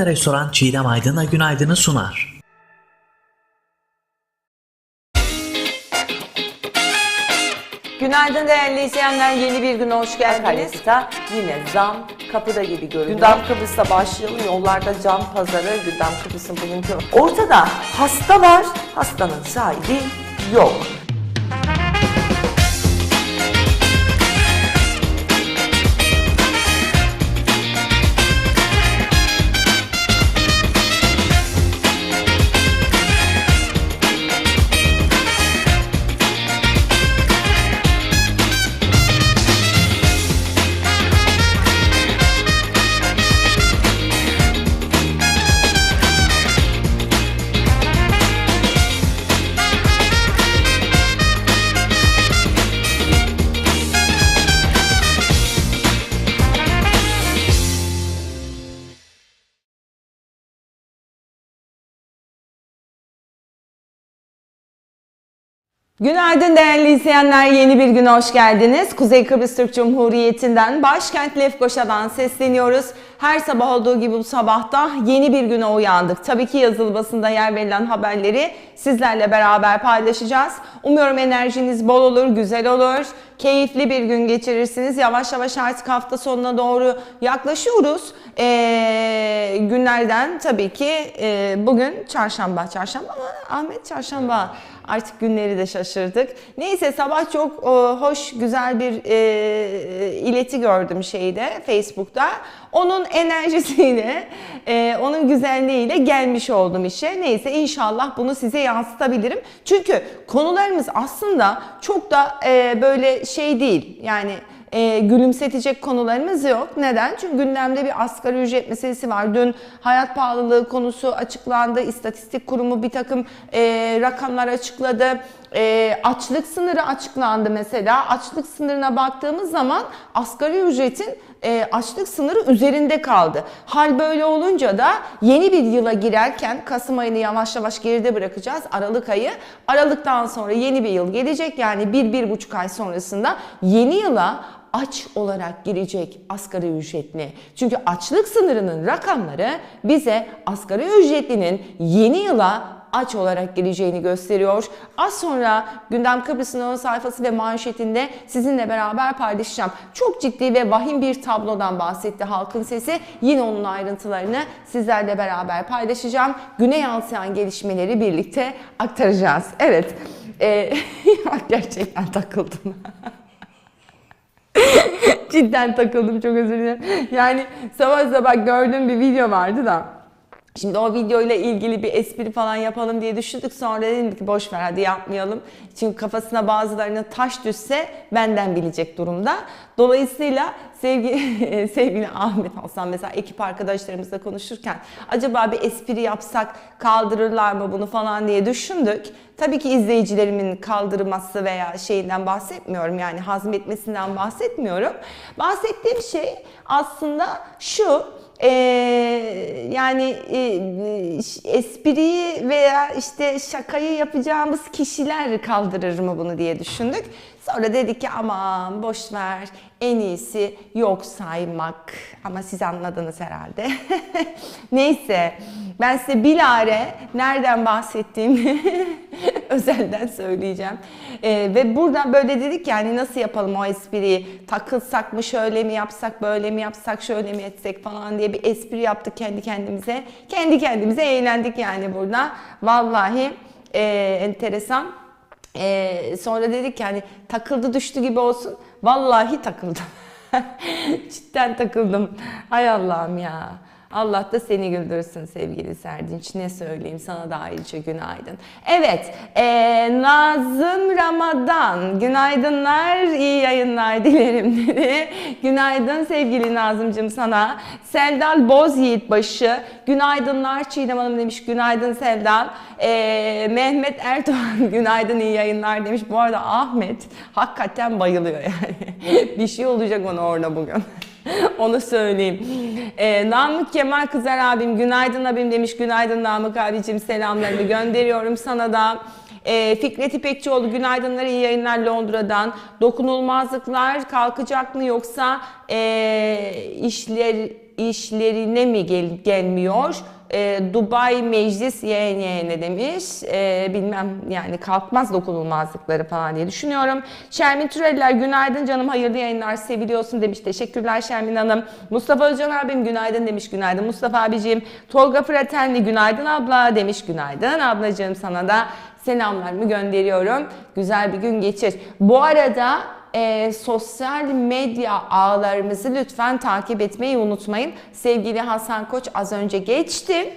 ve Restoran Çiğdem Aydın'la günaydını sunar. Günaydın değerli izleyenler. Yeni bir güne hoş geldiniz. Akaryakıta yine zam kapıda gibi görünüyor. Gündem Kıbrıs'ta başlayalım. Yollarda can pazarı, Gündem Kıbrıs'ın bugünkü... Ortada hasta var, hastanın sahibi yok. Günaydın değerli izleyenler. Yeni bir güne hoş geldiniz. Kuzey Kıbrıs Türk Cumhuriyeti'nden, başkent Lefkoşa'dan sesleniyoruz. Her sabah olduğu gibi bu sabahta yeni bir güne uyandık. Tabii ki yazılı basında yer verilen haberleri sizlerle beraber paylaşacağız. Umuyorum enerjiniz bol olur, güzel olur. Keyifli bir gün geçirirsiniz. Yavaş yavaş artık hafta sonuna doğru yaklaşıyoruz. Ee, günlerden tabii ki e, bugün çarşamba. Çarşamba mı? Ahmet çarşamba. Artık günleri de şaşırdık. Neyse sabah çok e, hoş, güzel bir e, ileti gördüm şeyde, Facebook'ta. Onun enerjisiyle, e, onun güzelliğiyle gelmiş oldum işe. Neyse inşallah bunu size yansıtabilirim. Çünkü konularımız aslında çok da e, böyle şey değil. Yani e, gülümsetecek konularımız yok. Neden? Çünkü gündemde bir asgari ücret meselesi var. Dün hayat pahalılığı konusu açıklandı. İstatistik Kurumu bir takım e, rakamlar açıkladı. E, açlık sınırı açıklandı mesela. Açlık sınırına baktığımız zaman asgari ücretin e, açlık sınırı üzerinde kaldı. Hal böyle olunca da yeni bir yıla girerken Kasım ayını yavaş yavaş geride bırakacağız. Aralık ayı. Aralıktan sonra yeni bir yıl gelecek. Yani bir, bir buçuk ay sonrasında yeni yıla aç olarak girecek asgari ücretli. Çünkü açlık sınırının rakamları bize asgari ücretlinin yeni yıla aç olarak geleceğini gösteriyor. Az sonra Gündem Kıbrıs'ın ön sayfası ve manşetinde sizinle beraber paylaşacağım. Çok ciddi ve vahim bir tablodan bahsetti halkın sesi. Yine onun ayrıntılarını sizlerle beraber paylaşacağım. Güne yansıyan gelişmeleri birlikte aktaracağız. Evet, ee, gerçekten takıldım. Cidden takıldım çok özür dilerim. Yani sabah sabah gördüğüm bir video vardı da. Şimdi o videoyla ilgili bir espri falan yapalım diye düşündük. Sonra dedim ki boş ver hadi yapmayalım. Çünkü kafasına bazılarına taş düşse benden bilecek durumda. Dolayısıyla sevgi, sevgili Ahmet Hasan mesela ekip arkadaşlarımızla konuşurken acaba bir espri yapsak kaldırırlar mı bunu falan diye düşündük. Tabii ki izleyicilerimin kaldırması veya şeyinden bahsetmiyorum yani hazmetmesinden bahsetmiyorum. Bahsettiğim şey aslında şu ee, yani e, espriyi veya işte şakayı yapacağımız kişiler kaldırır mı bunu diye düşündük. Sonra dedik ki aman boş ver en iyisi yok saymak ama siz anladınız herhalde. Neyse ben size bilare nereden bahsettiğimi özelden söyleyeceğim. Ee, ve buradan böyle dedik yani nasıl yapalım o espriyi takılsak mı şöyle mi yapsak böyle mi yapsak şöyle mi etsek falan diye bir espri yaptık kendi kendimize. Kendi kendimize eğlendik yani burada. Vallahi e, enteresan. Ee, sonra dedik ki hani takıldı düştü gibi olsun. Vallahi takıldım. Cidden takıldım. Hay Allah'ım ya. Allah da seni güldürsün sevgili Serdinç. Ne söyleyeyim sana da ayrıca günaydın. Evet, ee, Nazım Ramadan. Günaydınlar, iyi yayınlar dilerim dedi. Günaydın sevgili Nazımcığım sana. Seldal Boz Yiğitbaşı. Günaydınlar Çiğdem Hanım demiş. Günaydın Seldal. Ee, Mehmet Erdoğan günaydın iyi yayınlar demiş. Bu arada Ahmet hakikaten bayılıyor yani. Bir şey olacak ona orada bugün. Onu söyleyeyim. Ee, Namık Kemal Kızar abim günaydın abim demiş. Günaydın Namık abicim selamlarımı gönderiyorum sana da. Ee, Fikret İpekçioğlu günaydınlar iyi yayınlar Londra'dan. Dokunulmazlıklar kalkacak mı yoksa ee, işler işlerine mi gel- gelmiyor? E, Dubai Meclis YNY demiş. E, bilmem yani kalkmaz dokunulmazlıkları falan diye düşünüyorum. Şermin Türeliler günaydın canım hayırlı yayınlar seviliyorsun demiş. Teşekkürler Şermin Hanım. Mustafa Özcan abim günaydın demiş. Günaydın Mustafa abicim. Tolga Fratelli günaydın abla demiş. Günaydın ablacığım sana da selamlarımı gönderiyorum. Güzel bir gün geçir. Bu arada e, sosyal medya ağlarımızı lütfen takip etmeyi unutmayın. Sevgili Hasan Koç az önce geçti.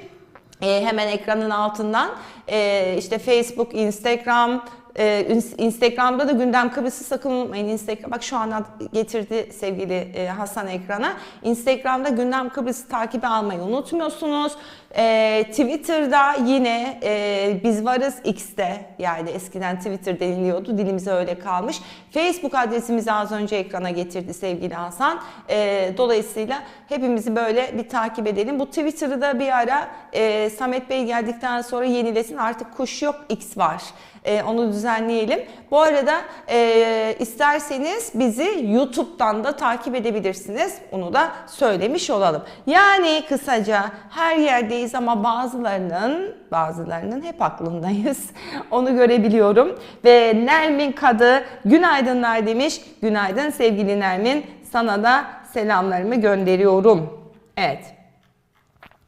E, hemen ekranın altından e, işte Facebook, Instagram, e, ins- Instagram'da da gündem Kıbrıs'ı sakın unutmayın. Instagram bak şu anda getirdi sevgili e, Hasan ekrana. Instagram'da gündem Kıbrıs'ı takibi almayı unutmuyorsunuz. E, Twitter'da yine e, biz varız X'te yani eskiden Twitter deniliyordu dilimize öyle kalmış. Facebook adresimizi az önce ekrana getirdi sevgili Hasan. E, dolayısıyla hepimizi böyle bir takip edelim. Bu Twitter'ı da bir ara e, Samet Bey geldikten sonra yenilesin artık kuş yok X var. E, onu düzenleyelim. Bu arada e, isterseniz bizi YouTube'dan da takip edebilirsiniz. Onu da söylemiş olalım. Yani kısaca her yerdeyiz ama bazılarının bazılarının hep aklındayız. Onu görebiliyorum. Ve Nermin Kadı günaydınlar demiş. Günaydın sevgili Nermin. Sana da selamlarımı gönderiyorum. Evet.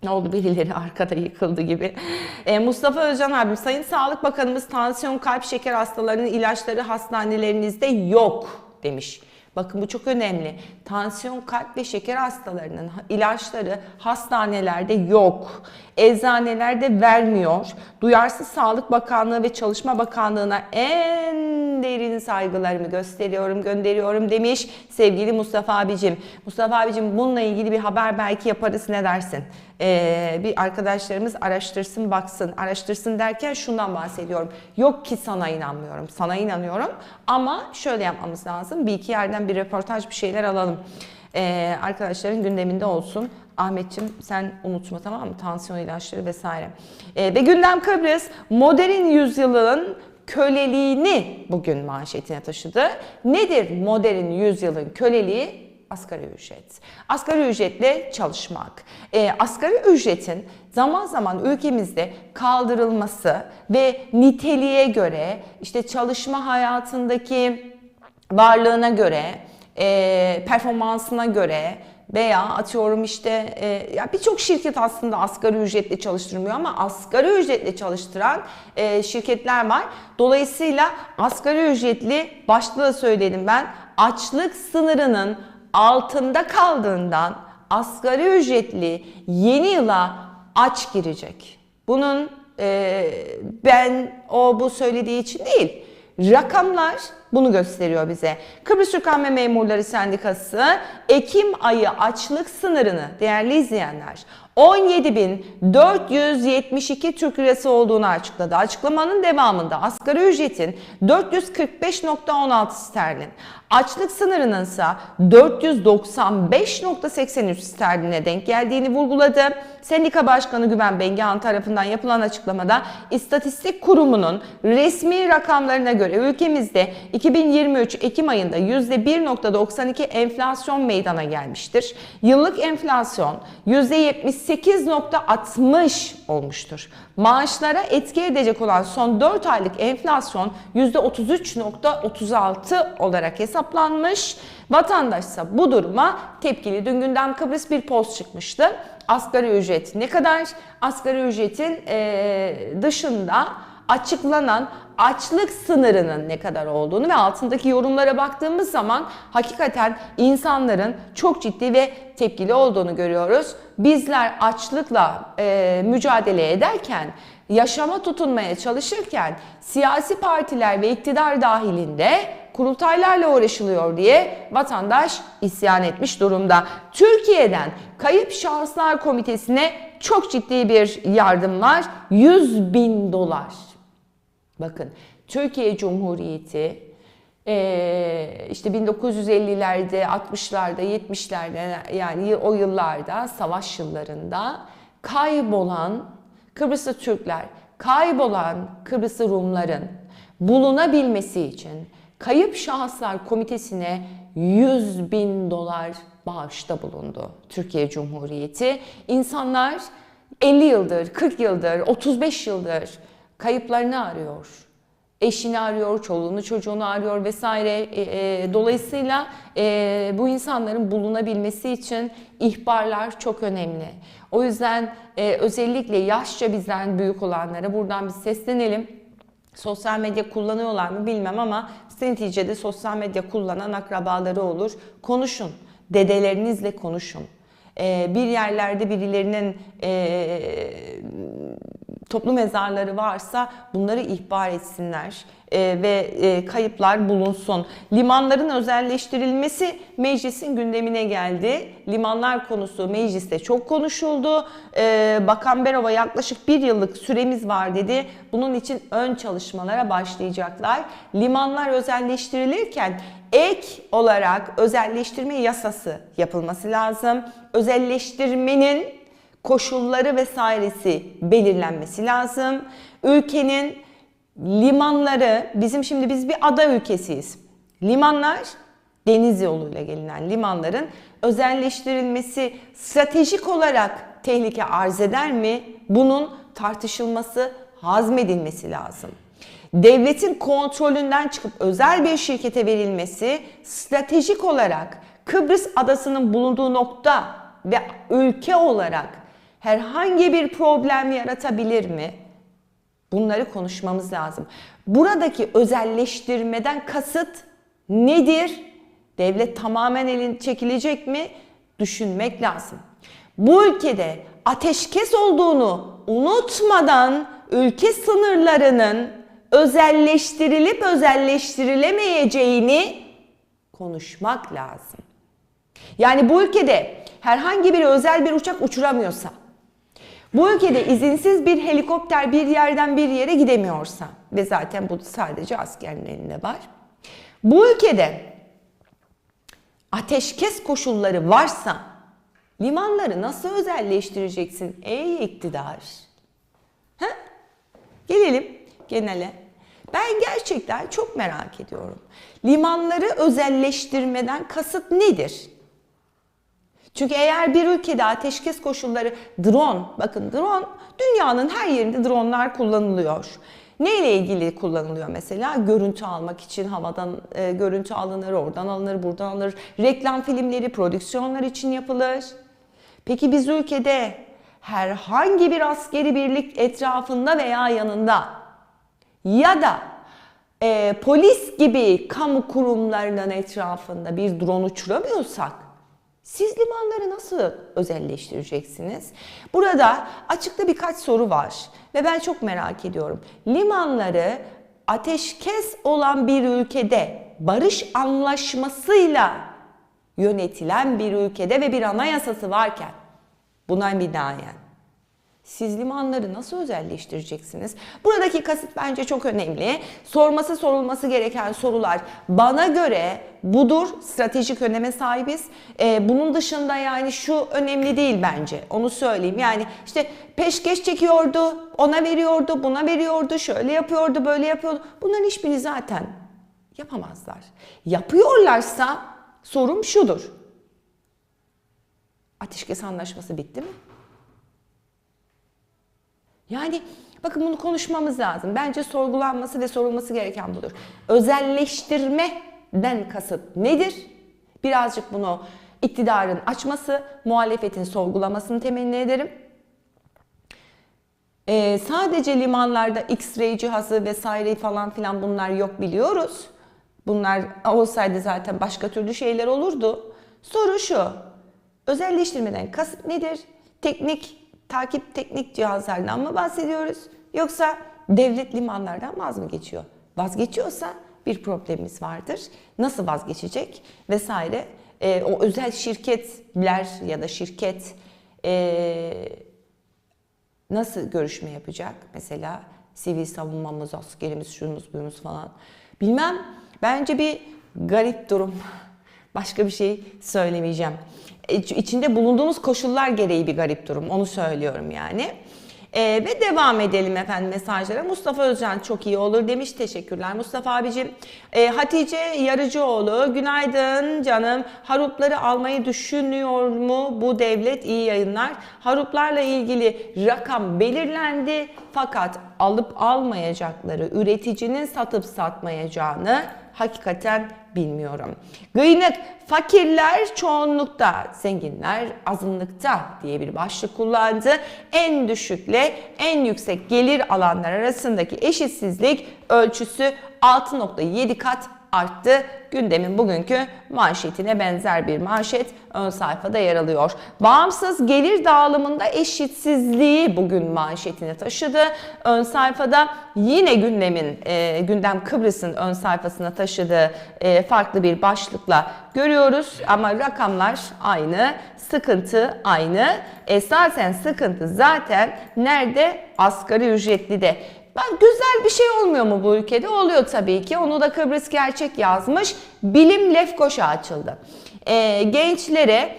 Ne oldu birileri arkada yıkıldı gibi. Ee, Mustafa Özcan abim, Sayın Sağlık Bakanımız tansiyon, kalp, şeker hastalarının ilaçları hastanelerinizde yok demiş. Bakın bu çok önemli. Tansiyon, kalp ve şeker hastalarının ilaçları hastanelerde yok. Eczanelerde vermiyor. Duyarsız Sağlık Bakanlığı ve Çalışma Bakanlığı'na en derin saygılarımı gösteriyorum, gönderiyorum demiş sevgili Mustafa abicim. Mustafa abicim bununla ilgili bir haber belki yaparız ne dersin? Ee, bir arkadaşlarımız araştırsın baksın. Araştırsın derken şundan bahsediyorum. Yok ki sana inanmıyorum. Sana inanıyorum ama şöyle yapmamız lazım. Bir iki yerden bir röportaj bir şeyler alalım. Ee, arkadaşların gündeminde olsun. Ahmetçim sen unutma tamam mı? Tansiyon ilaçları vesaire. Ee, ve gündem Kıbrıs modern yüzyılın köleliğini bugün manşetine taşıdı. Nedir modern yüzyılın köleliği? Asgari ücret. Asgari ücretle çalışmak. Ee, asgari ücretin zaman zaman ülkemizde kaldırılması ve niteliğe göre işte çalışma hayatındaki varlığına göre, e, performansına göre veya atıyorum işte e, ya birçok şirket aslında asgari ücretle çalıştırmıyor ama asgari ücretle çalıştıran e, şirketler var. Dolayısıyla asgari ücretli başta da söyledim ben açlık sınırının altında kaldığından asgari ücretli yeni yıla aç girecek. Bunun e, ben o bu söylediği için değil. Rakamlar bunu gösteriyor bize. Kıbrıs Türk ve Memurları Sendikası Ekim ayı açlık sınırını değerli izleyenler 17.472 Türk Lirası olduğunu açıkladı. Açıklamanın devamında asgari ücretin 445.16 sterlin, açlık sınırının ise 495.83 sterline denk geldiğini vurguladı. Sendika Başkanı Güven Bengihan tarafından yapılan açıklamada İstatistik Kurumu'nun resmi rakamlarına göre ülkemizde 2023 Ekim ayında %1.92 enflasyon meydana gelmiştir. Yıllık enflasyon %78.60 olmuştur. Maaşlara etki edecek olan son 4 aylık enflasyon %33.36 olarak hesaplanmış. Vatandaş ise bu duruma tepkili. Dün gündem Kıbrıs bir post çıkmıştı. Asgari ücret ne kadar? Asgari ücretin dışında açıklanan açlık sınırının ne kadar olduğunu ve altındaki yorumlara baktığımız zaman hakikaten insanların çok ciddi ve tepkili olduğunu görüyoruz. Bizler açlıkla e, mücadele ederken, yaşama tutunmaya çalışırken siyasi partiler ve iktidar dahilinde kurultaylarla uğraşılıyor diye vatandaş isyan etmiş durumda. Türkiye'den Kayıp Şahıslar Komitesi'ne çok ciddi bir yardım var. 100 bin dolar. Bakın Türkiye Cumhuriyeti eee, işte 1950'lerde, 60'larda, 70'lerde yani o yıllarda savaş yıllarında kaybolan Kıbrıslı Türkler, kaybolan Kıbrıslı Rumların bulunabilmesi için Kayıp Şahıslar Komitesi'ne 100 bin dolar bağışta bulundu Türkiye Cumhuriyeti. İnsanlar 50 yıldır, 40 yıldır, 35 yıldır kayıplarını arıyor. Eşini arıyor, çoluğunu çocuğunu arıyor vesaire. E, e, dolayısıyla e, bu insanların bulunabilmesi için ihbarlar çok önemli. O yüzden e, özellikle yaşça bizden büyük olanlara buradan bir seslenelim. Sosyal medya kullanıyorlar mı bilmem ama neticede sosyal medya kullanan akrabaları olur. Konuşun, dedelerinizle konuşun. Ee, bir yerlerde birilerinin ee, toplu mezarları varsa bunları ihbar etsinler Ee, ve e, kayıplar bulunsun. Limanların özelleştirilmesi meclisin gündemine geldi. Limanlar konusu mecliste çok konuşuldu. Ee, Bakan Berova yaklaşık bir yıllık süremiz var dedi. Bunun için ön çalışmalara başlayacaklar. Limanlar özelleştirilirken ek olarak özelleştirme yasası yapılması lazım. Özelleştirmenin koşulları vesairesi belirlenmesi lazım. Ülkenin limanları, bizim şimdi biz bir ada ülkesiyiz. Limanlar deniz yoluyla gelinen limanların özelleştirilmesi stratejik olarak tehlike arz eder mi? Bunun tartışılması, hazmedilmesi lazım. Devletin kontrolünden çıkıp özel bir şirkete verilmesi stratejik olarak Kıbrıs adasının bulunduğu nokta ve ülke olarak herhangi bir problem yaratabilir mi? Bunları konuşmamız lazım. Buradaki özelleştirmeden kasıt nedir? Devlet tamamen elin çekilecek mi? Düşünmek lazım. Bu ülkede ateşkes olduğunu unutmadan ülke sınırlarının özelleştirilip özelleştirilemeyeceğini konuşmak lazım. Yani bu ülkede herhangi bir özel bir uçak uçuramıyorsa, bu ülkede izinsiz bir helikopter bir yerden bir yere gidemiyorsa ve zaten bu sadece askerin elinde var. Bu ülkede ateşkes koşulları varsa limanları nasıl özelleştireceksin ey iktidar? Ha? Gelelim genele. Ben gerçekten çok merak ediyorum. Limanları özelleştirmeden kasıt nedir? Çünkü eğer bir ülkede ateşkes koşulları drone, bakın drone dünyanın her yerinde dronlar kullanılıyor. Ne ile ilgili kullanılıyor mesela? Görüntü almak için havadan e, görüntü alınır, oradan alınır, buradan alınır. Reklam filmleri, prodüksiyonlar için yapılır. Peki biz ülkede herhangi bir askeri birlik etrafında veya yanında ya da e, polis gibi kamu kurumlarının etrafında bir drone uçuramıyorsak siz limanları nasıl özelleştireceksiniz? Burada açıkta birkaç soru var ve ben çok merak ediyorum. Limanları ateşkes olan bir ülkede barış anlaşmasıyla yönetilen bir ülkede ve bir anayasası varken buna binaen siz limanları nasıl özelleştireceksiniz? Buradaki kasıt bence çok önemli. Sorması sorulması gereken sorular bana göre budur stratejik öneme sahibiz. Ee, bunun dışında yani şu önemli değil bence. Onu söyleyeyim. Yani işte peşkeş çekiyordu, ona veriyordu, buna veriyordu, şöyle yapıyordu, böyle yapıyordu. Bunların hiçbirini zaten yapamazlar. Yapıyorlarsa sorum şudur. Ateşkes anlaşması bitti mi? Yani bakın bunu konuşmamız lazım. Bence sorgulanması ve sorulması gereken budur. Özelleştirmeden kasıt nedir? Birazcık bunu iktidarın açması, muhalefetin sorgulamasını temenni ederim. Ee, sadece limanlarda X-ray cihazı vesaire falan filan bunlar yok biliyoruz. Bunlar olsaydı zaten başka türlü şeyler olurdu. Soru şu. Özelleştirmeden kasıt nedir? Teknik takip teknik cihazlardan mı bahsediyoruz? Yoksa devlet limanlardan vaz mı geçiyor? Vazgeçiyorsa bir problemimiz vardır. Nasıl vazgeçecek vesaire. E, o özel şirketler ya da şirket e, nasıl görüşme yapacak? Mesela sivil savunmamız, askerimiz, şunumuz, buyumuz falan. Bilmem. Bence bir garip durum. Başka bir şey söylemeyeceğim. İçinde bulunduğumuz koşullar gereği bir garip durum. Onu söylüyorum yani. Ee, ve devam edelim efendim mesajlara. Mustafa Özcan çok iyi olur demiş. Teşekkürler Mustafa abicim. Ee, Hatice Yarıcıoğlu günaydın canım. Harupları almayı düşünüyor mu bu devlet? İyi yayınlar. Haruplarla ilgili rakam belirlendi fakat alıp almayacakları üreticinin satıp satmayacağını hakikaten bilmiyorum. Gıylık fakirler çoğunlukta, zenginler azınlıkta diye bir başlık kullandı. En düşükle en yüksek gelir alanlar arasındaki eşitsizlik ölçüsü 6.7 kat arttı. Gündemin bugünkü manşetine benzer bir manşet ön sayfada yer alıyor. Bağımsız gelir dağılımında eşitsizliği bugün manşetine taşıdı. Ön sayfada yine gündemin, e, gündem Kıbrıs'ın ön sayfasına taşıdığı e, farklı bir başlıkla görüyoruz. Ama rakamlar aynı, sıkıntı aynı. Esasen sıkıntı zaten nerede? Asgari ücretli de. Ben güzel bir şey olmuyor mu bu ülkede? Oluyor tabii ki. Onu da Kıbrıs Gerçek yazmış. Bilim Lefkoşa açıldı. Ee, gençlere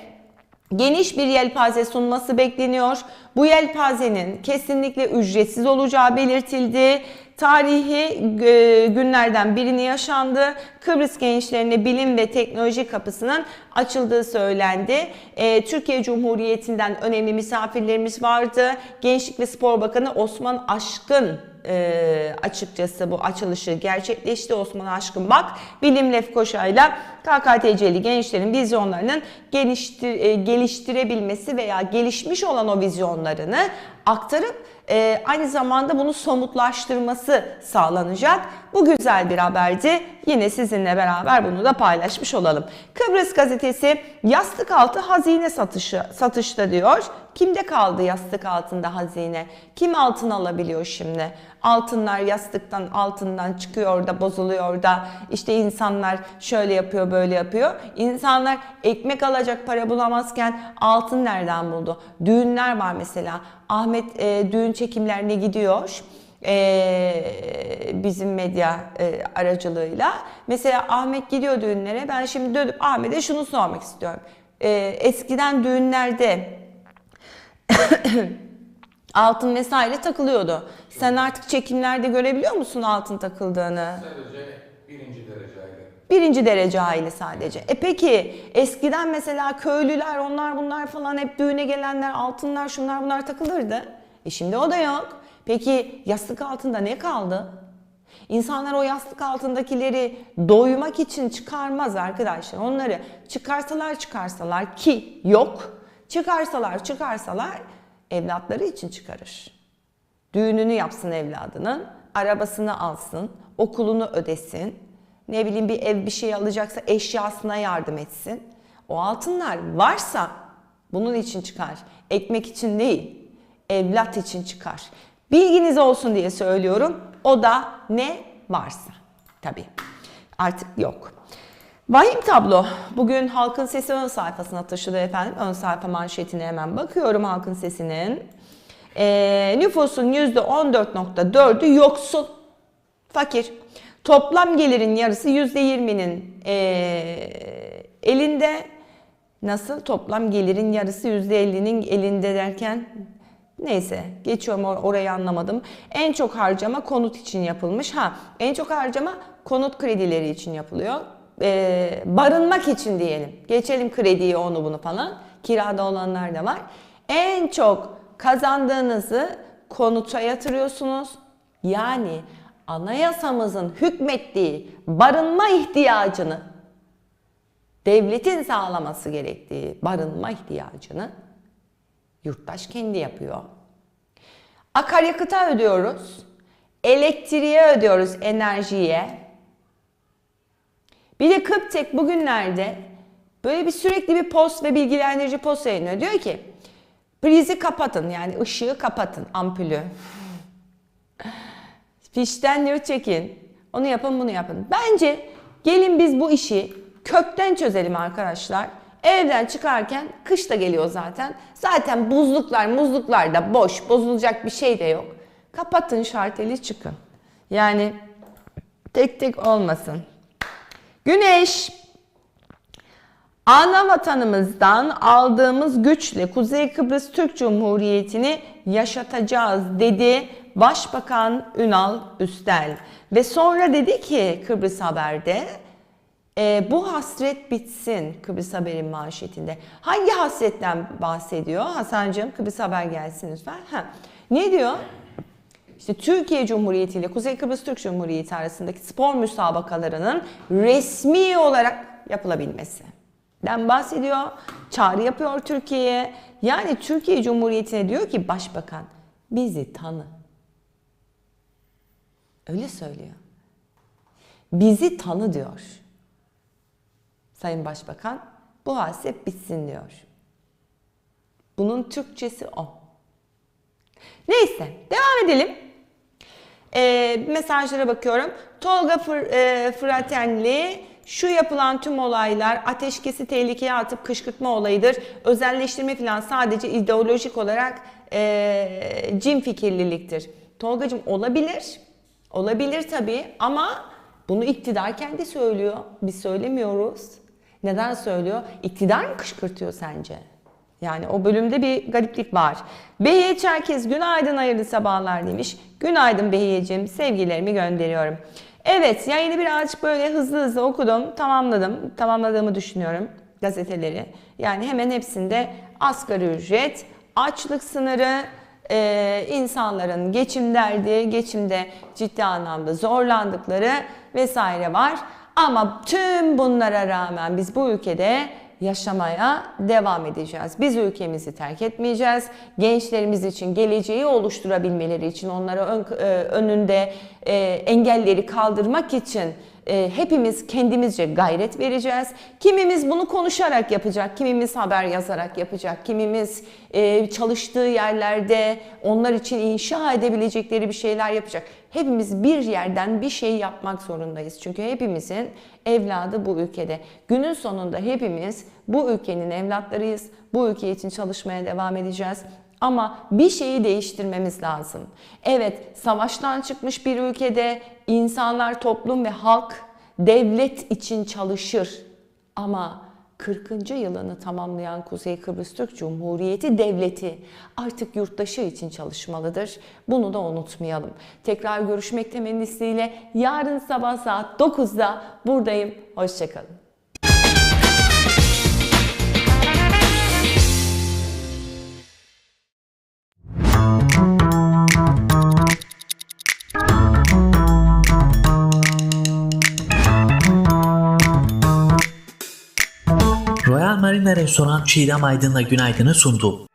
geniş bir yelpaze sunması bekleniyor. Bu yelpazenin kesinlikle ücretsiz olacağı belirtildi. Tarihi e, günlerden birini yaşandı. Kıbrıs gençlerine bilim ve teknoloji kapısının açıldığı söylendi. E, Türkiye Cumhuriyeti'nden önemli misafirlerimiz vardı. Gençlik ve Spor Bakanı Osman Aşkın e, açıkçası bu açılışı gerçekleşti. Osman Aşkın Bak Bilim Lefkoşa'yla KKTC'li gençlerin vizyonlarının geliştir, e, geliştirebilmesi veya gelişmiş olan o vizyonlarını aktarıp e, aynı zamanda bunu somutlaştırması sağlanacak. Bu güzel bir haberdi. Yine sizinle beraber bunu da paylaşmış olalım. Kıbrıs gazetesi yastık altı hazine satışı satışta diyor. Kimde kaldı yastık altında hazine? Kim altın alabiliyor şimdi? Altınlar yastıktan altından çıkıyor da bozuluyor da işte insanlar şöyle yapıyor böyle yapıyor. İnsanlar ekmek alacak para bulamazken altın nereden buldu? Düğünler var mesela. Ahmet e, düğün çekimlerine gidiyor e, bizim medya e, aracılığıyla. Mesela Ahmet gidiyor düğünlere. Ben şimdi dönüp Ahmet'e şunu sormak istiyorum. E, eskiden düğünlerde altın vesaire takılıyordu. Sen artık çekimlerde görebiliyor musun altın takıldığını? Sadece birinci derece aile. Birinci derece aile sadece. E peki eskiden mesela köylüler onlar bunlar falan hep düğüne gelenler altınlar şunlar bunlar takılırdı. E şimdi o da yok. Peki yastık altında ne kaldı? İnsanlar o yastık altındakileri doymak için çıkarmaz arkadaşlar. Onları çıkarsalar çıkarsalar ki yok. Çıkarsalar çıkarsalar evlatları için çıkarır. Düğününü yapsın evladının, arabasını alsın, okulunu ödesin, ne bileyim bir ev bir şey alacaksa eşyasına yardım etsin. O altınlar varsa bunun için çıkar. Ekmek için değil, evlat için çıkar. Bilginiz olsun diye söylüyorum. O da ne varsa. Tabii. Artık yok. Vahim tablo. Bugün Halkın Sesi ön sayfasına taşıdı efendim. Ön sayfa manşetine hemen bakıyorum Halkın Sesi'nin. Ee, nüfusun %14.4'ü yoksul. Fakir. Toplam gelirin yarısı %20'nin ee, elinde. Nasıl? Toplam gelirin yarısı %50'nin elinde derken Neyse geçiyorum or- orayı anlamadım. En çok harcama konut için yapılmış. Ha en çok harcama konut kredileri için yapılıyor. Ee, barınmak için diyelim. Geçelim krediyi onu bunu falan. Kirada olanlar da var. En çok kazandığınızı konuta yatırıyorsunuz. Yani anayasamızın hükmettiği barınma ihtiyacını devletin sağlaması gerektiği barınma ihtiyacını Yurttaş kendi yapıyor. Akaryakıta ödüyoruz. Elektriğe ödüyoruz enerjiye. Bir de Kıptek bugünlerde böyle bir sürekli bir post ve bilgilendirici post yayınlıyor. Diyor ki prizi kapatın yani ışığı kapatın ampulü. Fişten diyor çekin. Onu yapın bunu yapın. Bence gelin biz bu işi kökten çözelim arkadaşlar. Evden çıkarken kış da geliyor zaten. Zaten buzluklar muzluklar da boş. Bozulacak bir şey de yok. Kapatın şarteli çıkın. Yani tek tek olmasın. Güneş. Ana vatanımızdan aldığımız güçle Kuzey Kıbrıs Türk Cumhuriyeti'ni yaşatacağız dedi Başbakan Ünal Üstel. Ve sonra dedi ki Kıbrıs Haber'de e, bu hasret bitsin Kıbrıs Haber'in manşetinde. Hangi hasretten bahsediyor? Hasan'cığım Kıbrıs Haber gelsin lütfen. Ha. Ne diyor? İşte Türkiye Cumhuriyeti ile Kuzey Kıbrıs Türk Cumhuriyeti arasındaki spor müsabakalarının resmi olarak yapılabilmesi. Den bahsediyor. Çağrı yapıyor Türkiye'ye. Yani Türkiye Cumhuriyeti'ne diyor ki başbakan bizi tanı. Öyle söylüyor. Bizi tanı diyor. Sayın Başbakan bu hasret bitsin diyor. Bunun Türkçesi o. Neyse devam edelim. Ee, mesajlara bakıyorum. Tolga Fır, e, Fratenli şu yapılan tüm olaylar ateşkesi tehlikeye atıp kışkırtma olayıdır. Özelleştirme falan sadece ideolojik olarak e, cin fikirliliktir. Tolgacığım olabilir. Olabilir tabii ama bunu iktidar kendi söylüyor. Biz söylemiyoruz. Neden söylüyor? İktidar mı kışkırtıyor sence? Yani o bölümde bir gariplik var. Behiye Çerkez günaydın hayırlı sabahlar demiş. Günaydın Behiyeciğim sevgilerimi gönderiyorum. Evet yayını birazcık böyle hızlı hızlı okudum. Tamamladım. Tamamladığımı düşünüyorum gazeteleri. Yani hemen hepsinde asgari ücret, açlık sınırı, e, insanların geçim derdi, geçimde ciddi anlamda zorlandıkları vesaire var. Ama tüm bunlara rağmen biz bu ülkede yaşamaya devam edeceğiz. Biz ülkemizi terk etmeyeceğiz. Gençlerimiz için geleceği oluşturabilmeleri için onlara ön, e, önünde e, engelleri kaldırmak için e, hepimiz kendimizce gayret vereceğiz. Kimimiz bunu konuşarak yapacak, kimimiz haber yazarak yapacak, kimimiz e, çalıştığı yerlerde onlar için inşa edebilecekleri bir şeyler yapacak. Hepimiz bir yerden bir şey yapmak zorundayız. Çünkü hepimizin evladı bu ülkede. Günün sonunda hepimiz bu ülkenin evlatlarıyız. Bu ülke için çalışmaya devam edeceğiz. Ama bir şeyi değiştirmemiz lazım. Evet, savaştan çıkmış bir ülkede insanlar, toplum ve halk devlet için çalışır. Ama 40. yılını tamamlayan Kuzey Kıbrıs Türk Cumhuriyeti Devleti artık yurttaşı için çalışmalıdır. Bunu da unutmayalım. Tekrar görüşmek temennisiyle yarın sabah saat 9'da buradayım. Hoşçakalın. Marina Restoran Çiğdem Aydın'la günaydını sundu.